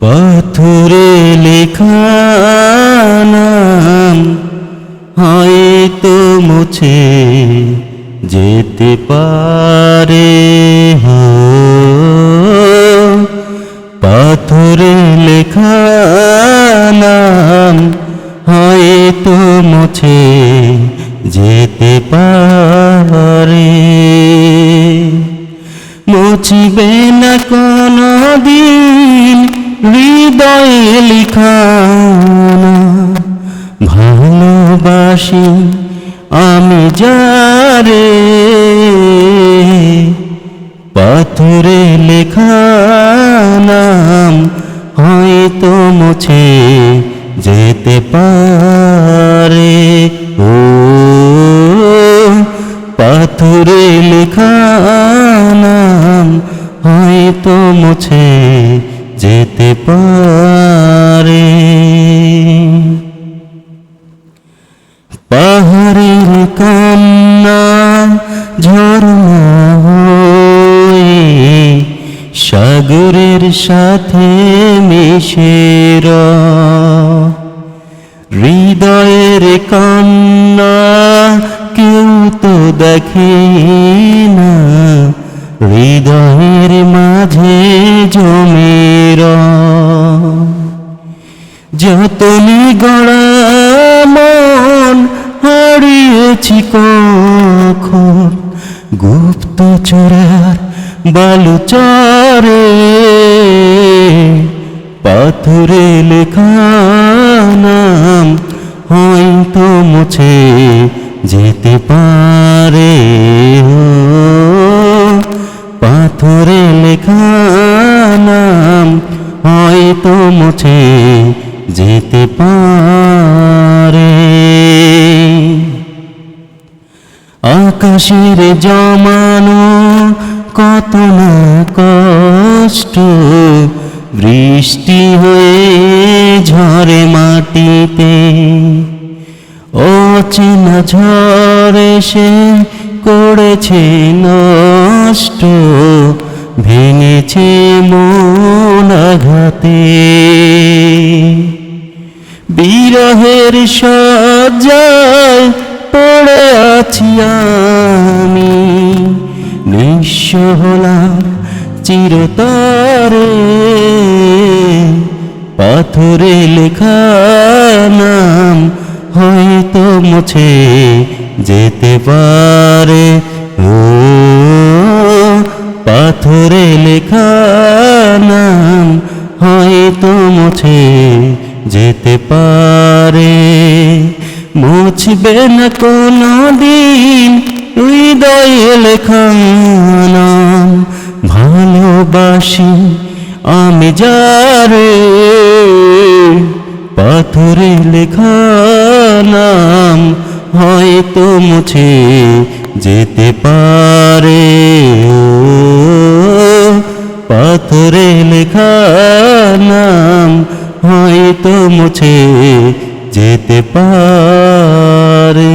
পাথরে লেখা নাম, হয়তো মুছে যেতে পারে পাথরে লেখা নাম, হয়তো মুছে যেতে পারে। মুছিবে না কোনো দিন হৃদয়ে লিখানা ভালোবাসি আমি যারে। পাথরে লেখা নাম হয়তো মুছে যেতে পারে। ও, পাথরে লেখা নাম হয়তো মুছে যেতে পারে। পাহাড়ের কান্না ঝর্ণা সাগরের সাথে মিশের হৃদয়ের কান্না কেউ তো দেখে না। হৃদয়ের মাঝে জমির যতনি গড়া মন হারিয়েছি কখন, গুপ্ত চোরার বালুচরে, পাথরে লেখা নাম হয়তো মুছে যেতে পারে। পাথরে লেখা নাম হয়তো মুছে যেতে পারে। আকাশের জমানো কত না কষ্ট, বৃষ্টি হয়ে ঝরে মাটিতে। অচেনা ঝড় সে করেছে নষ্ট ভেঙেছে মন আঘাতে। বিরহের সজ্জায় পড়ে আছি আমি। নিঃস্ব হলাম চিরতরে। পাথরে লেখা নাম হয়তো মুছে যেতে পারে। নাম হয়তো মুছে যেতে পারে। মুছবে না কোনো দিন হৃদয়ে লেখা নাম ভালোবাসি আমি যারে। পাথরে লেখা নাম হয়তো মুছে যেতে পারে। পাথরে লেখা নাম হয়তো মুছে যেতে পারে।